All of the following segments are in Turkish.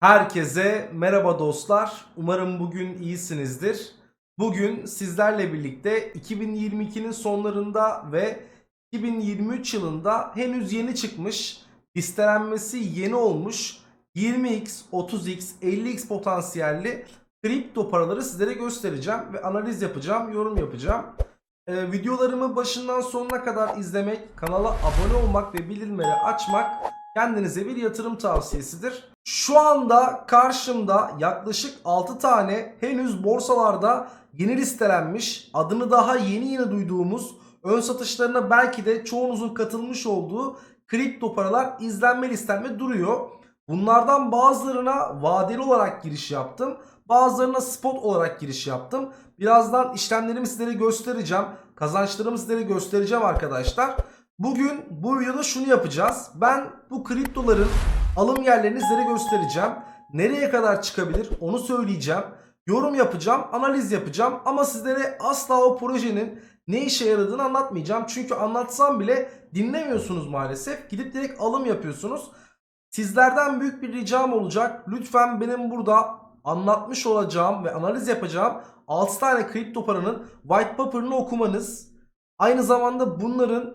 Herkese merhaba dostlar. Umarım bugün iyisinizdir. Bugün sizlerle birlikte 2022'nin sonlarında ve 2023 yılında henüz yeni çıkmış, listelenmesi yeni olmuş 20x, 30x, 50x potansiyelli kripto paraları sizlere göstereceğim ve analiz yapacağım, yorum yapacağım. Ee, videolarımı başından sonuna kadar izlemek, kanala abone olmak ve bildirimleri açmak kendinize bir yatırım tavsiyesidir. Şu anda karşımda yaklaşık 6 tane henüz borsalarda yeni listelenmiş, adını daha yeni yeni duyduğumuz, ön satışlarına belki de çoğunuzun katılmış olduğu kripto paralar izlenme listemde duruyor. Bunlardan bazılarına vadeli olarak giriş yaptım. Bazılarına spot olarak giriş yaptım. Birazdan işlemlerimi sizlere göstereceğim. Kazançlarımı sizlere göstereceğim arkadaşlar. Bugün bu videoda şunu yapacağız. Ben bu kriptoların alım yerlerini sizlere göstereceğim. Nereye kadar çıkabilir onu söyleyeceğim. Yorum yapacağım, analiz yapacağım ama sizlere asla o projenin ne işe yaradığını anlatmayacağım. Çünkü anlatsam bile dinlemiyorsunuz maalesef. Gidip direkt alım yapıyorsunuz. Sizlerden büyük bir ricam olacak. Lütfen benim burada anlatmış olacağım ve analiz yapacağım 6 tane kripto paranın white paper'ını okumanız. Aynı zamanda bunların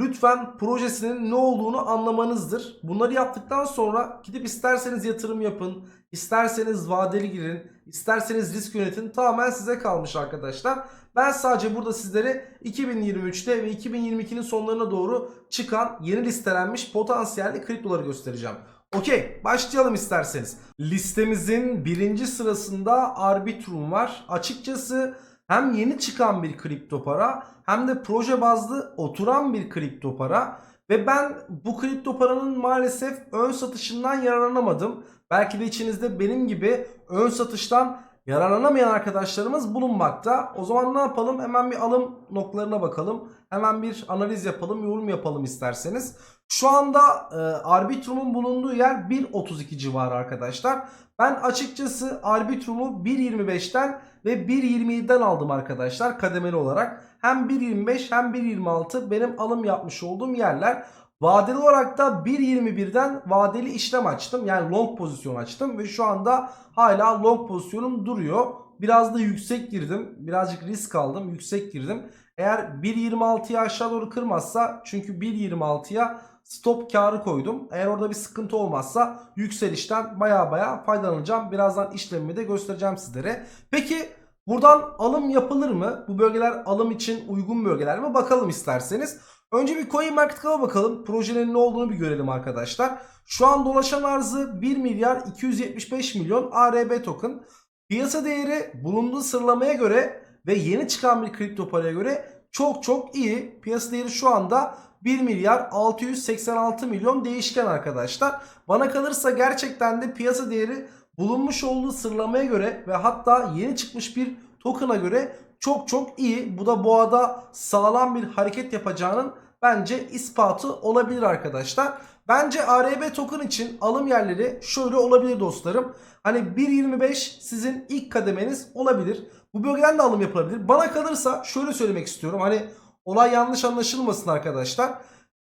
lütfen projesinin ne olduğunu anlamanızdır. Bunları yaptıktan sonra gidip isterseniz yatırım yapın, isterseniz vadeli girin, isterseniz risk yönetin tamamen size kalmış arkadaşlar. Ben sadece burada sizlere 2023'te ve 2022'nin sonlarına doğru çıkan yeni listelenmiş potansiyelli kriptoları göstereceğim. Okey başlayalım isterseniz. Listemizin birinci sırasında Arbitrum var. Açıkçası hem yeni çıkan bir kripto para hem de proje bazlı oturan bir kripto para. Ve ben bu kripto paranın maalesef ön satışından yararlanamadım. Belki de içinizde benim gibi ön satıştan yararlanamayan arkadaşlarımız bulunmakta. O zaman ne yapalım? Hemen bir alım noktalarına bakalım. Hemen bir analiz yapalım, yorum yapalım isterseniz. Şu anda e, Arbitrum'un bulunduğu yer 1.32 civarı arkadaşlar. Ben açıkçası Arbitrum'u 1.25'ten ve 1.27'den aldım arkadaşlar kademeli olarak. Hem 1.25 hem 1.26 benim alım yapmış olduğum yerler. Vadeli olarak da 1.21'den vadeli işlem açtım. Yani long pozisyon açtım ve şu anda hala long pozisyonum duruyor. Biraz da yüksek girdim. Birazcık risk aldım. Yüksek girdim. Eğer 1.26'ya aşağı doğru kırmazsa çünkü 1.26'ya stop karı koydum. Eğer orada bir sıkıntı olmazsa yükselişten baya baya faydalanacağım. Birazdan işlemimi de göstereceğim sizlere. Peki buradan alım yapılır mı? Bu bölgeler alım için uygun bölgeler mi? Bakalım isterseniz. Önce bir coin market cap'a bakalım. Projelerin ne olduğunu bir görelim arkadaşlar. Şu an dolaşan arzı 1 milyar 275 milyon ARB token. Piyasa değeri bulunduğu sıralamaya göre ve yeni çıkan bir kripto paraya göre çok çok iyi. Piyasa değeri şu anda 1 milyar 686 milyon değişken arkadaşlar. Bana kalırsa gerçekten de piyasa değeri bulunmuş olduğu sıralamaya göre ve hatta yeni çıkmış bir token'a göre çok çok iyi. Bu da boğada sağlam bir hareket yapacağının bence ispatı olabilir arkadaşlar. Bence ARB token için alım yerleri şöyle olabilir dostlarım. Hani 1.25 sizin ilk kademeniz olabilir. Bu bölgeden de alım yapılabilir. Bana kalırsa şöyle söylemek istiyorum. Hani olay yanlış anlaşılmasın arkadaşlar.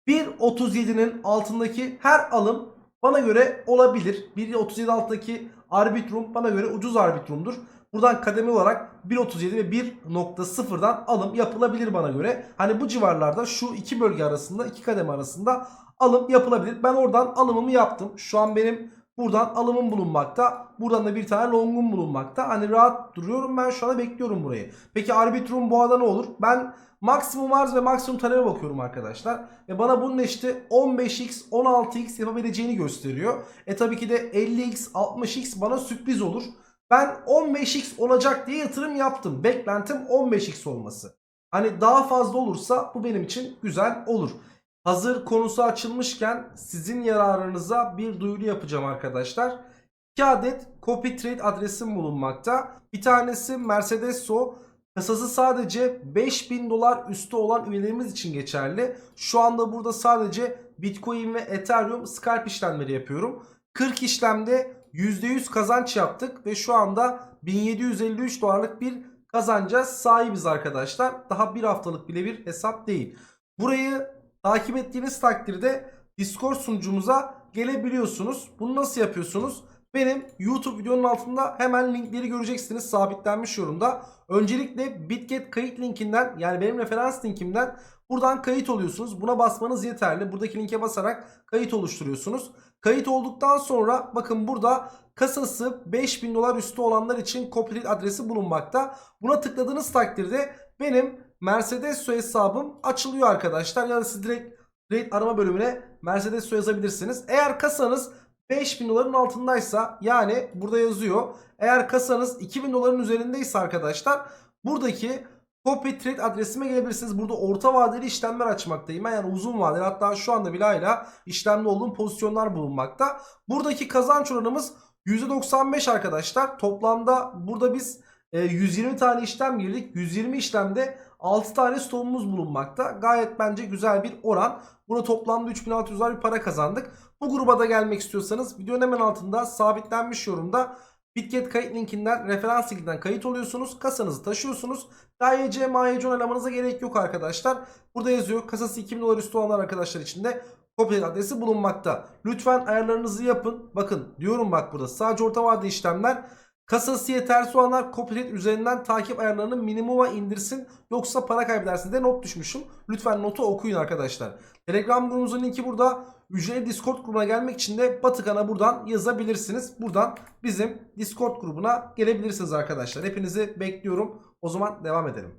1.37'nin altındaki her alım bana göre olabilir. 1.37 altındaki arbitrum bana göre ucuz arbitrumdur. Buradan kademe olarak 1.37 ve 1.0'dan alım yapılabilir bana göre. Hani bu civarlarda şu iki bölge arasında iki kademe arasında alım yapılabilir. Ben oradan alımımı yaptım. Şu an benim buradan alımım bulunmakta. Buradan da bir tane longum bulunmakta. Hani rahat duruyorum ben şu anda bekliyorum burayı. Peki arbitrum boğada ne olur? Ben maksimum arz ve maksimum talebe bakıyorum arkadaşlar. Ve bana bunun işte 15x 16x yapabileceğini gösteriyor. E tabii ki de 50x 60x bana sürpriz olur. Ben 15x olacak diye yatırım yaptım. Beklentim 15x olması. Hani daha fazla olursa bu benim için güzel olur. Hazır konusu açılmışken sizin yararınıza bir duyuru yapacağım arkadaşlar. 2 adet copy trade adresim bulunmakta. Bir tanesi Mercedes-So. Kasası sadece 5000 dolar üstü olan üyelerimiz için geçerli. Şu anda burada sadece Bitcoin ve Ethereum scalp işlemleri yapıyorum. 40 işlemde %100 kazanç yaptık ve şu anda 1753 dolarlık bir kazanca sahibiz arkadaşlar. Daha bir haftalık bile bir hesap değil. Burayı takip ettiğiniz takdirde Discord sunucumuza gelebiliyorsunuz. Bunu nasıl yapıyorsunuz? benim YouTube videonun altında hemen linkleri göreceksiniz sabitlenmiş yorumda. Öncelikle Bitget kayıt linkinden yani benim referans linkimden buradan kayıt oluyorsunuz. Buna basmanız yeterli. Buradaki linke basarak kayıt oluşturuyorsunuz. Kayıt olduktan sonra bakın burada kasası 5000 dolar üstü olanlar için copyright adresi bulunmakta. Buna tıkladığınız takdirde benim Mercedes hesabım açılıyor arkadaşlar. Ya da siz direkt, direkt arama bölümüne Mercedes yazabilirsiniz. Eğer kasanız 5000 doların altındaysa yani burada yazıyor. Eğer kasanız 2000 doların üzerindeyse arkadaşlar buradaki copy trade adresime gelebilirsiniz. Burada orta vadeli işlemler açmaktayım. Yani uzun vadeli hatta şu anda bile hala işlemde olduğum pozisyonlar bulunmakta. Buradaki kazanç oranımız %95 arkadaşlar. Toplamda burada biz e, 120 tane işlem girdik. 120 işlemde 6 tane stopumuz bulunmakta. Gayet bence güzel bir oran. Burada toplamda 3600 dolar bir para kazandık. Bu gruba da gelmek istiyorsanız videonun hemen altında sabitlenmiş yorumda Bitget kayıt linkinden referans linkinden kayıt oluyorsunuz. Kasanızı taşıyorsunuz. DAYC, MAYC onaylamanıza gerek yok arkadaşlar. Burada yazıyor kasası 2000 dolar üstü olanlar arkadaşlar için de copy adresi bulunmakta. Lütfen ayarlarınızı yapın. Bakın diyorum bak burada sadece orta vadeli işlemler. Kasası yetersiz olanlar copyright üzerinden takip ayarlarını minimuma indirsin. Yoksa para kaybedersiniz de not düşmüşüm. Lütfen notu okuyun arkadaşlar. Telegram grubumuzun linki burada. Ücretli Discord grubuna gelmek için de Batıkan'a buradan yazabilirsiniz. Buradan bizim Discord grubuna gelebilirsiniz arkadaşlar. Hepinizi bekliyorum. O zaman devam edelim.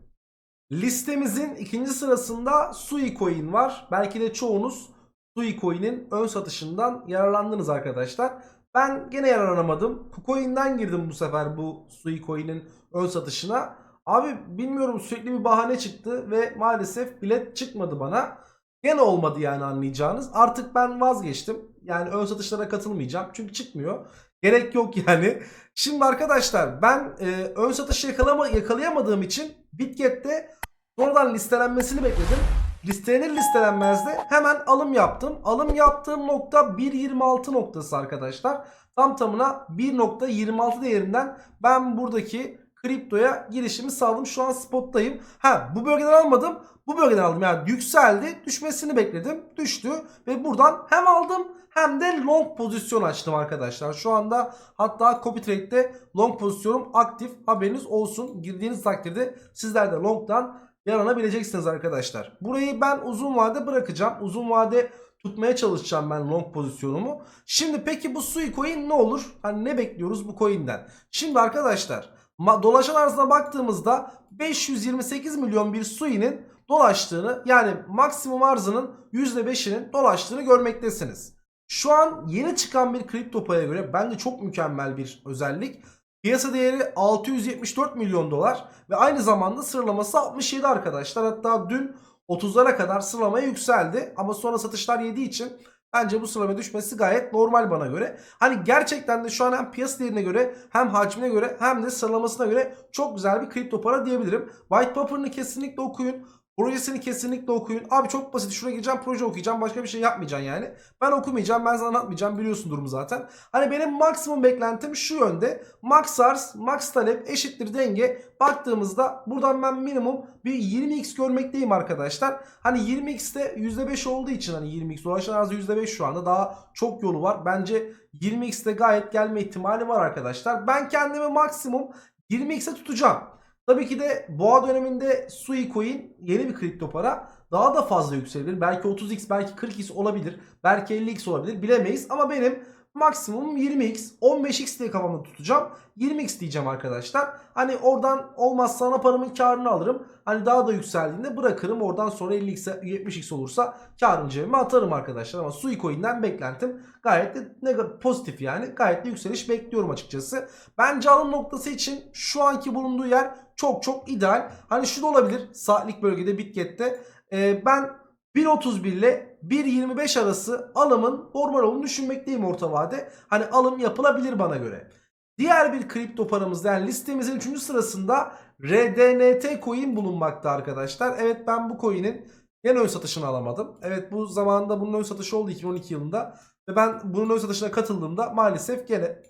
Listemizin ikinci sırasında Sui Coin var. Belki de çoğunuz Sui Coin'in ön satışından yararlandınız arkadaşlar. Ben gene yararlanamadım. KuCoin'den girdim bu sefer bu Sui Coin'in ön satışına. Abi bilmiyorum sürekli bir bahane çıktı ve maalesef bilet çıkmadı bana. Gene olmadı yani anlayacağınız. Artık ben vazgeçtim. Yani ön satışlara katılmayacağım. Çünkü çıkmıyor. Gerek yok yani. Şimdi arkadaşlar ben e, ön satışı yakalama, yakalayamadığım için Bitget'te sonradan listelenmesini bekledim. Listelenir listelenmez de hemen alım yaptım. Alım yaptığım nokta 1.26 noktası arkadaşlar. Tam tamına 1.26 değerinden ben buradaki kriptoya girişimi sağladım. Şu an spottayım. Ha bu bölgeden almadım. Bu bölgeden aldım. Yani yükseldi. Düşmesini bekledim. Düştü. Ve buradan hem aldım hem de long pozisyon açtım arkadaşlar. Şu anda hatta copy trade'de long pozisyonum aktif. Haberiniz olsun. Girdiğiniz takdirde sizler de long'dan yaranabileceksiniz arkadaşlar. Burayı ben uzun vade bırakacağım. Uzun vade tutmaya çalışacağım ben long pozisyonumu. Şimdi peki bu Sui coin ne olur? Hani ne bekliyoruz bu coin'den? Şimdi arkadaşlar dolaşan arzına baktığımızda 528 milyon bir Sui'nin dolaştığını yani maksimum arzının %5'inin dolaştığını görmektesiniz. Şu an yeni çıkan bir kripto paya göre bence çok mükemmel bir özellik. Piyasa değeri 674 milyon dolar ve aynı zamanda sıralaması 67 arkadaşlar. Hatta dün 30'lara kadar sıralamaya yükseldi ama sonra satışlar yediği için bence bu sıralamaya düşmesi gayet normal bana göre. Hani gerçekten de şu an hem piyasa değerine göre hem hacmine göre hem de sıralamasına göre çok güzel bir kripto para diyebilirim. White paper'ını kesinlikle okuyun. Projesini kesinlikle okuyun. Abi çok basit. Şuraya gireceğim proje okuyacağım. Başka bir şey yapmayacaksın yani. Ben okumayacağım. Ben sana anlatmayacağım. Biliyorsun durumu zaten. Hani benim maksimum beklentim şu yönde. Max arz, max talep eşittir denge. Baktığımızda buradan ben minimum bir 20x görmekteyim arkadaşlar. Hani 20x'te %5 olduğu için hani 20x dolaşan arzı %5 şu anda. Daha çok yolu var. Bence 20x'te gayet gelme ihtimali var arkadaşlar. Ben kendimi maksimum 20x'e tutacağım. Tabii ki de boğa döneminde Sui Coin yeni bir kripto para daha da fazla yükselebilir. Belki 30x belki 40x olabilir. Belki 50x olabilir bilemeyiz. Ama benim maksimum 20x 15x diye kafamda tutacağım. 20x diyeceğim arkadaşlar. Hani oradan olmazsa ana paramın karını alırım. Hani daha da yükseldiğinde bırakırım. Oradan sonra 50x 70x olursa karını cebime atarım arkadaşlar. Ama Sui Coin'den beklentim gayet de negatif, pozitif yani. Gayet de yükseliş bekliyorum açıkçası. Bence alım noktası için şu anki bulunduğu yer çok çok ideal. Hani şu da olabilir saatlik bölgede Bitget'te. Ee, ben 1.31 ile 1.25 arası alımın normal olduğunu düşünmekteyim orta vade. Hani alım yapılabilir bana göre. Diğer bir kripto paramız yani listemizin 3. sırasında RDNT coin bulunmakta arkadaşlar. Evet ben bu coin'in yine ön satışını alamadım. Evet bu zamanında bunun ön satışı oldu 2012 yılında. Ve ben bunun ön satışına katıldığımda maalesef gene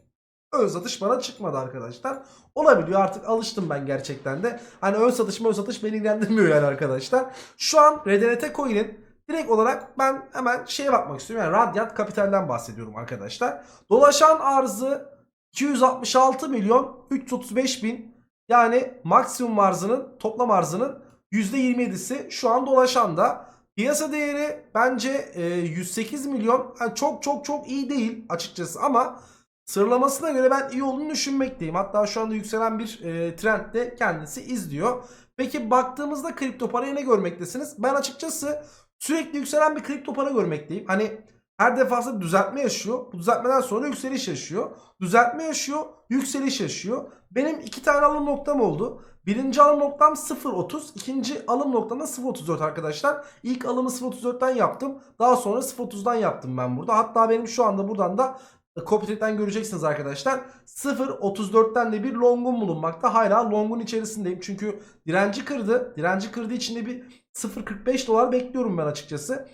ön satış bana çıkmadı arkadaşlar. Olabiliyor artık alıştım ben gerçekten de. Hani ön satış mı ön satış beni ilgilendirmiyor yani arkadaşlar. Şu an RDNT coin'in direkt olarak ben hemen şeye bakmak istiyorum. Yani Radiant Capital'den bahsediyorum arkadaşlar. Dolaşan arzı 266 milyon 335 bin yani maksimum arzının toplam arzının %27'si şu an dolaşanda. Piyasa değeri bence e, 108 milyon yani çok çok çok iyi değil açıkçası ama sıralamasına göre ben iyi olduğunu düşünmekteyim. Hatta şu anda yükselen bir e, trend de kendisi izliyor. Peki baktığımızda kripto parayı ne görmektesiniz? Ben açıkçası sürekli yükselen bir kripto para görmekteyim. Hani her defasında düzeltme yaşıyor. Bu düzeltmeden sonra yükseliş yaşıyor. Düzeltme yaşıyor, yükseliş yaşıyor. Benim iki tane alım noktam oldu. Birinci alım noktam 0.30. ikinci alım noktam da 0.34 arkadaşlar. İlk alımı 0.34'ten yaptım. Daha sonra 0.30'dan yaptım ben burada. Hatta benim şu anda buradan da Copytrade'den göreceksiniz arkadaşlar. 0.34'ten de bir longum bulunmakta. Hala longun içerisindeyim. Çünkü direnci kırdı. Direnci kırdığı için de bir 0.45 dolar bekliyorum ben açıkçası.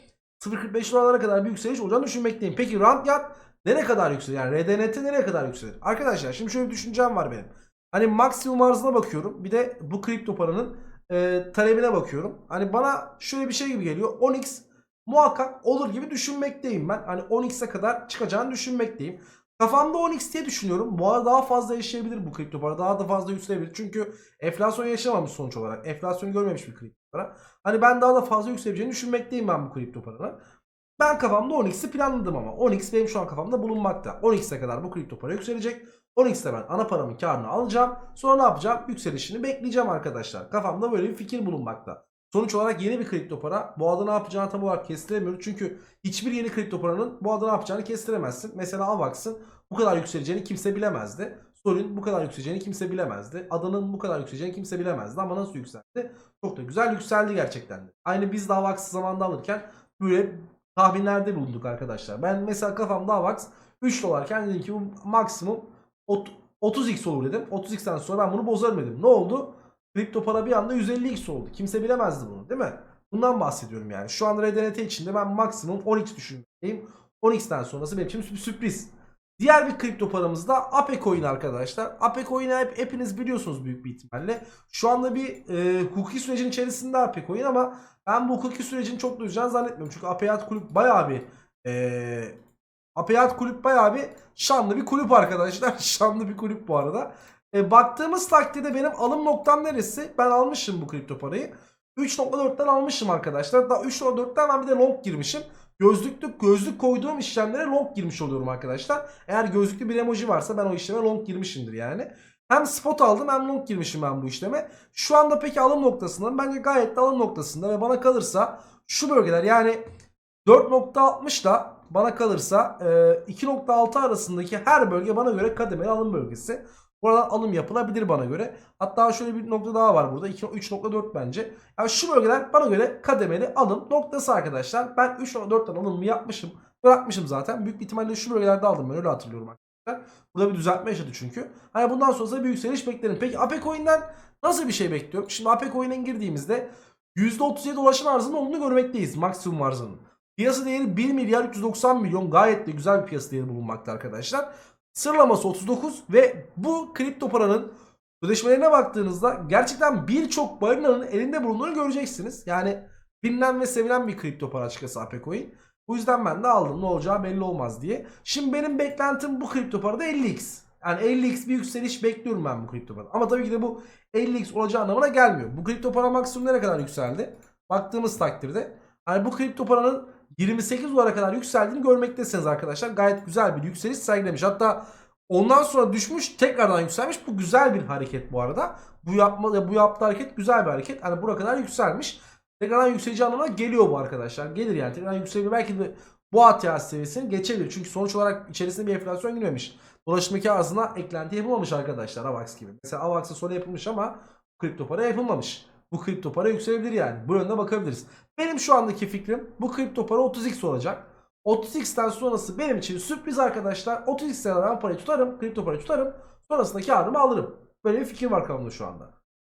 0.45 dolarlara kadar bir yükseliş olacağını düşünmekteyim. Peki Randyat nereye kadar yükselir? Yani RDNT nereye kadar yükselir? Arkadaşlar şimdi şöyle bir düşüncem var benim. Hani maksimum arzına bakıyorum. Bir de bu kripto paranın e, talebine bakıyorum. Hani bana şöyle bir şey gibi geliyor. 10x muhakkak olur gibi düşünmekteyim ben. Hani 10x'e kadar çıkacağını düşünmekteyim. Kafamda 10x diye düşünüyorum. Bu arada daha fazla yaşayabilir bu kripto para. Daha da fazla yükselebilir. Çünkü enflasyon yaşamamış sonuç olarak. Enflasyon görmemiş bir kripto para. Hani ben daha da fazla yükseleceğini düşünmekteyim ben bu kripto paranın. Ben kafamda 10x'i planladım ama. 10x benim şu an kafamda bulunmakta. 10x'e kadar bu kripto para yükselecek. 10x'te ben ana paramın karını alacağım. Sonra ne yapacağım? Yükselişini bekleyeceğim arkadaşlar. Kafamda böyle bir fikir bulunmakta. Sonuç olarak yeni bir kripto para bu adı ne yapacağını tam olarak kestiremiyoruz. Çünkü hiçbir yeni kripto paranın bu adı ne yapacağını kestiremezsin. Mesela Avax'ın bu kadar yükseleceğini kimse bilemezdi. Sol'ün bu kadar yükseleceğini kimse bilemezdi. Adının bu kadar yükseleceğini kimse bilemezdi ama nasıl yükseldi? Çok da güzel yükseldi gerçekten. Aynı biz de Avax'ı zamanında alırken böyle tahminlerde bulunduk arkadaşlar. Ben mesela kafamda Avax 3 dolarken dedim ki bu maksimum ot- 30x olur dedim. 30x'ten sonra ben bunu bozarım dedim. Ne oldu? Kripto para bir anda 150x oldu. Kimse bilemezdi bunu değil mi? Bundan bahsediyorum yani. Şu an RDNT içinde ben maksimum 10x düşünmekteyim. 10x'ten sonrası benim için sürpriz. Diğer bir kripto paramız da Ape Coin arkadaşlar. Ape Coin'i hep, hepiniz biliyorsunuz büyük bir ihtimalle. Şu anda bir e, hukuki sürecin içerisinde Ape Coin ama ben bu hukuki sürecin çok da uzayacağını zannetmiyorum. Çünkü Apeyat Kulüp bayağı bir e, Apeyat Kulüp bayağı bir şanlı bir kulüp arkadaşlar. şanlı bir kulüp bu arada. E, baktığımız takdirde benim alım noktam neresi? Ben almışım bu kripto parayı. 3.4'ten almışım arkadaşlar. Daha 3.4'ten ben bir de long girmişim. Gözlüklük gözlük koyduğum işlemlere long girmiş oluyorum arkadaşlar. Eğer gözlüklü bir emoji varsa ben o işleme long girmişimdir yani. Hem spot aldım hem long girmişim ben bu işleme. Şu anda peki alım noktasında bence gayet de alım noktasında ve bana kalırsa şu bölgeler yani 4.60 da bana kalırsa e, 2.6 arasındaki her bölge bana göre kademeli alım bölgesi. Buradan alım yapılabilir bana göre. Hatta şöyle bir nokta daha var burada. 2 3.4 bence. Yani şu bölgeler bana göre kademeli alım noktası arkadaşlar. Ben 3.4'ten alımımı yapmışım. Bırakmışım zaten. Büyük ihtimalle şu bölgelerde aldım ben öyle hatırlıyorum arkadaşlar. Burada bir düzeltme yaşadı çünkü. Hani bundan sonra bir yükseliş beklerim. Peki Ape Coin'den nasıl bir şey bekliyorum? Şimdi Ape Coin'e girdiğimizde %37 dolaşan arzının olduğunu görmekteyiz. Maksimum arzının. Piyasa değeri 1 milyar 390 milyon gayet de güzel bir piyasa değeri bulunmakta arkadaşlar. Sıralaması 39 ve bu kripto paranın ödeşmelerine baktığınızda gerçekten birçok balinanın elinde bulunduğunu göreceksiniz. Yani bilinen ve sevilen bir kripto para açıkçası Apecoin. Bu yüzden ben de aldım ne olacağı belli olmaz diye. Şimdi benim beklentim bu kripto parada 50x. Yani 50x bir yükseliş bekliyorum ben bu kripto parada. Ama tabii ki de bu 50x olacağı anlamına gelmiyor. Bu kripto para maksimum nereye kadar yükseldi? Baktığımız takdirde. Yani bu kripto paranın 28 dolara kadar yükseldiğini görmektesiniz arkadaşlar. Gayet güzel bir yükseliş sergilemiş. Hatta ondan sonra düşmüş tekrardan yükselmiş. Bu güzel bir hareket bu arada. Bu yapma bu yaptığı hareket güzel bir hareket. Hani buraya kadar yükselmiş. Tekrardan yükseleceği anlamına geliyor bu arkadaşlar. Gelir yani. Tekrardan yükselebilir. Belki de bu ATH seviyesini geçebilir. Çünkü sonuç olarak içerisinde bir enflasyon girmemiş. Dolaşımdaki arzına eklenti yapılmamış arkadaşlar Avax gibi. Mesela Avax'a sonra yapılmış ama kripto para yapılmamış. Bu kripto para yükselebilir yani. Bu yönde bakabiliriz. Benim şu andaki fikrim bu kripto para 30x olacak. 30x'ten sonrası benim için sürpriz arkadaşlar. 30x'ten ben parayı tutarım. Kripto parayı tutarım. Sonrasında karımı alırım. Böyle bir fikir var kafamda şu anda.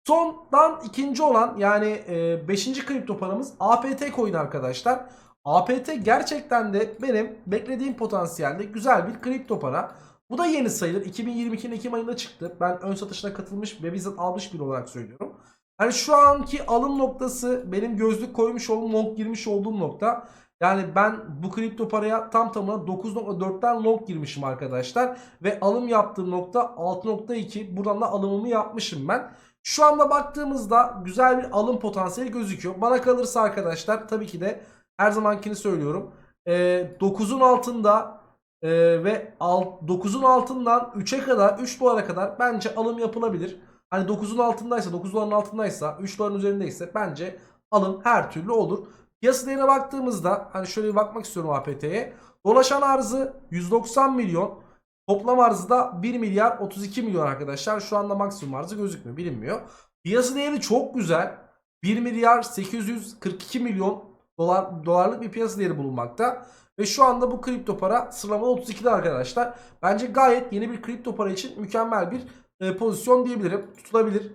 Sondan ikinci olan yani 5. kripto paramız APT coin arkadaşlar. APT gerçekten de benim beklediğim potansiyelde güzel bir kripto para. Bu da yeni sayılır. 2022'nin Ekim ayında çıktı. Ben ön satışına katılmış ve bizzat almış biri olarak söylüyorum. Hani şu anki alım noktası benim gözlük koymuş olduğum long girmiş olduğum nokta. Yani ben bu kripto paraya tam tamına 9.4'ten long girmişim arkadaşlar. Ve alım yaptığım nokta 6.2. Buradan da alımımı yapmışım ben. Şu anda baktığımızda güzel bir alım potansiyeli gözüküyor. Bana kalırsa arkadaşlar tabii ki de her zamankini söylüyorum. Ee, 9'un altında e, ve alt, 9'un altından 3'e kadar 3 dolara kadar bence alım yapılabilir. Hani 9'un altındaysa 9 doların altındaysa 3 doların üzerindeyse bence alım her türlü olur. Piyasa değerine baktığımızda hani şöyle bir bakmak istiyorum APT'ye. Dolaşan arzı 190 milyon. Toplam arzı da 1 milyar 32 milyon arkadaşlar. Şu anda maksimum arzı gözükmüyor bilinmiyor. Piyasa değeri çok güzel. 1 milyar 842 milyon dolar dolarlık bir piyasa değeri bulunmakta. Ve şu anda bu kripto para sıralamada 32'de arkadaşlar. Bence gayet yeni bir kripto para için mükemmel bir e, pozisyon diyebilirim. Tutulabilir.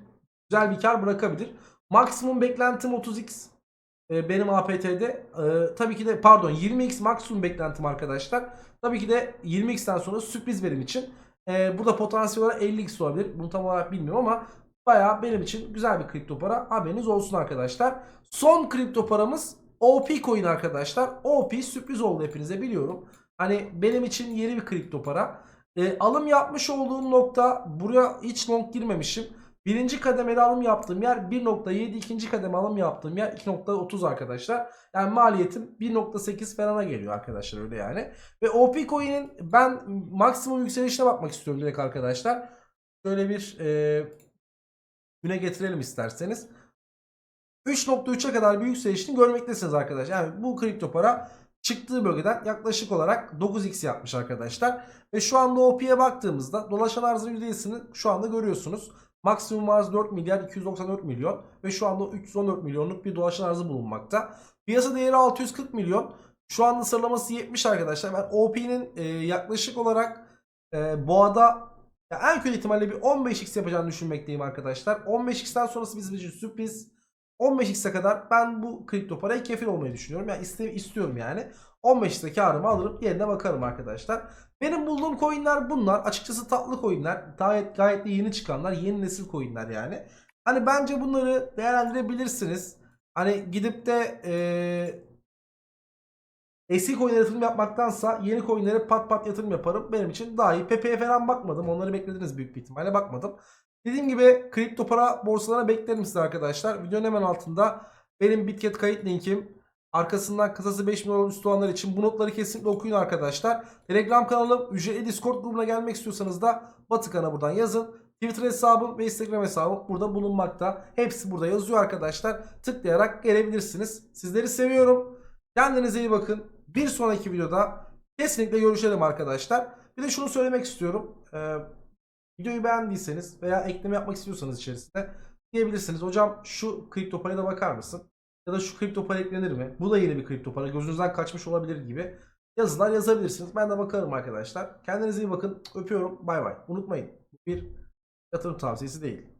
Güzel bir kar bırakabilir. Maksimum beklentim 30x. E, benim APT'de. E, tabii ki de pardon 20x maksimum beklentim arkadaşlar. Tabii ki de 20x'ten sonra sürpriz benim için. E, burada potansiyel olarak 50x olabilir. Bunu tam olarak bilmiyorum ama bayağı benim için güzel bir kripto para. Haberiniz olsun arkadaşlar. Son kripto paramız OP coin arkadaşlar. OP sürpriz oldu hepinize biliyorum. Hani benim için yeni bir kripto para. E, alım yapmış olduğum nokta buraya hiç long girmemişim. Birinci kademeli alım yaptığım yer 1.7 ikinci kademe alım yaptığım yer 2.30 arkadaşlar. Yani maliyetim 1.8 falana geliyor arkadaşlar öyle yani. Ve OP coin'in ben maksimum yükselişine bakmak istiyorum direkt arkadaşlar. Şöyle bir e, güne getirelim isterseniz. 3.3'e kadar bir yükselişini görmektesiniz arkadaşlar. Yani bu kripto para çıktığı bölgeden yaklaşık olarak 9x yapmış arkadaşlar. Ve şu anda OP'ye baktığımızda dolaşan arzın %'sini şu anda görüyorsunuz. Maksimum arz 4 milyar 294 milyon ve şu anda 314 milyonluk bir dolaşan arzı bulunmakta. Piyasa değeri 640 milyon. Şu anda sıralaması 70 arkadaşlar. Ben OP'nin e, yaklaşık olarak e, boğada ya en kötü ihtimalle bir 15x yapacağını düşünmekteyim arkadaşlar. 15x'ten sonrası bizim için sürpriz. 15x'e kadar ben bu kripto parayı kefil olmayı düşünüyorum. Yani iste, istiyorum yani. 15x'te karımı alırım yerine bakarım arkadaşlar. Benim bulduğum coinler bunlar. Açıkçası tatlı coinler. Gayet, gayet de yeni çıkanlar. Yeni nesil coinler yani. Hani bence bunları değerlendirebilirsiniz. Hani gidip de ee, eski coinlere yatırım yapmaktansa yeni coinlere pat pat yatırım yaparım. Benim için daha iyi. Pepe'ye falan bakmadım. Onları beklediniz büyük bir ihtimalle. Bakmadım. Dediğim gibi kripto para borsalarına beklerim size arkadaşlar. Videonun hemen altında benim Bitget kayıt linkim. Arkasından kasası 5 milyon üstü olanlar için bu notları kesinlikle okuyun arkadaşlar. Telegram kanalım, ücretli Discord grubuna gelmek istiyorsanız da Batıkan'a buradan yazın. Twitter hesabım ve Instagram hesabım burada bulunmakta. Hepsi burada yazıyor arkadaşlar. Tıklayarak gelebilirsiniz. Sizleri seviyorum. Kendinize iyi bakın. Bir sonraki videoda kesinlikle görüşelim arkadaşlar. Bir de şunu söylemek istiyorum. Ee, videoyu beğendiyseniz veya ekleme yapmak istiyorsanız içerisinde diyebilirsiniz. Hocam şu kripto paraya da bakar mısın? Ya da şu kripto para eklenir mi? Bu da yeni bir kripto para. Gözünüzden kaçmış olabilir gibi yazılar yazabilirsiniz. Ben de bakarım arkadaşlar. Kendinize iyi bakın. Öpüyorum. Bay bay. Unutmayın. Bir yatırım tavsiyesi değil.